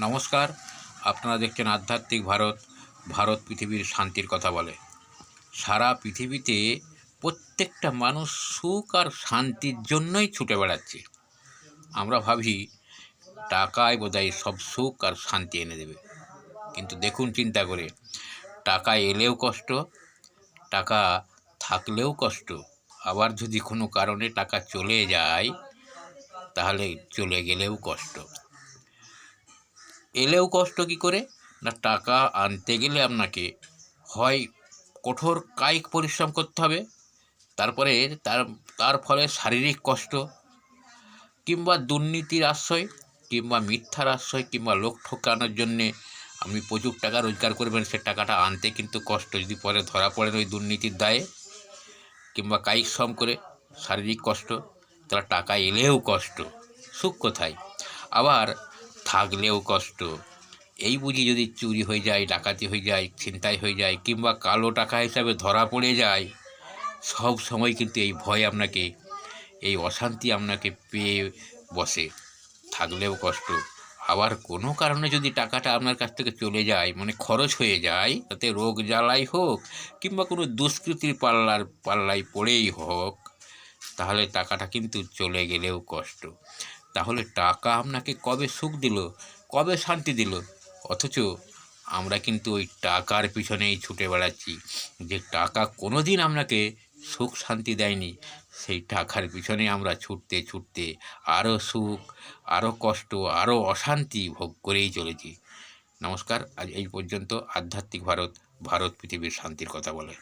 নমস্কার। আপনারা দেখছেন আধ্যাত্মিক ভারত ভারত পৃথিবীর শান্তির কথা বলে। সারা পৃথিবীতে প্রত্যেকটা মানুষ সুখ আর শান্তির জন্যই ছুটে বেড়াচ্ছে। আমরা ভাবি, টাকায় বোধহয় সব সুখ আর শান্তি এনে দেবে। কিন্তু দেখুন চিন্তা করে, টাকা এলেও কষ্ট, টাকা থাকলেও কষ্ট। আবার যদি কোনো কারণে টাকা চলে যায়, তাহলে চলে গেলেও কষ্ট। এলেও কষ্ট কি করে? না টাকা আনতে গেলে আপনাকে হয় কঠোর কায়িক পরিশ্রম করতে হবে, তারপরে তার তার ফলে শারীরিক কষ্ট, কিংবা দুর্নীতির আশ্রয়, কিংবা মিথ্যার আশ্রয়, কিংবা লোক ঠকানোর জন্যে আপনি প্রচুর টাকা রোজগার করবেন, সে টাকাটা আনতে কিন্তু কষ্ট, যদি পরে ধরা পড়েন ওই দুর্নীতির দায়ে, কিংবা কায়িক শ্রম করে শারীরিক কষ্ট তারা টাকা এলেও কষ্ট, সুখ কোথায়? আবার থাকলেও কষ্ট। এই বুঝি যদি চুরি হয়ে যায়, ডাকাতি হয়ে যায়, ছিনতাই হয়ে যায়, কিংবা কালো টাকা হিসাবে ধরা পড়ে যায়, সব সময় কিন্তু এই ভয় আপনাকে, এই অশান্তি আপনাকে পেয়ে বসে। থাকলেও কষ্ট। আবার কোনো কারণে যদি টাকাটা আপনার কাছ থেকে চলে যায় মানে খরচ হয়ে যায়, তাতে রোগ জ্বালাই হোক, কিংবা কোনো দুষ্কৃতির পাল্লার, পাল্লায় পড়েই হোক, তাহলে টাকাটা কিন্তু চলে গেলেও কষ্ট। তাহলে টাকা আপনাকে কবে সুখ দিল? কবে শান্তি দিল? অথচ আমরা কিন্তু ওই টাকার পিছনেই ছুটে বেড়াচ্ছি। যে টাকা কোনো দিন আপনাকে সুখ শান্তি দেয়নি, সেই টাকার পিছনে আমরা ছুটতে ছুটতে আরও সুখ আরও কষ্ট আরও অশান্তি ভোগ করেই চলেছি। নমস্কার, আজ এই পর্যন্ত আধ্যাত্মিক ভারত ভারত পৃথিবীর শান্তির কথা বলে।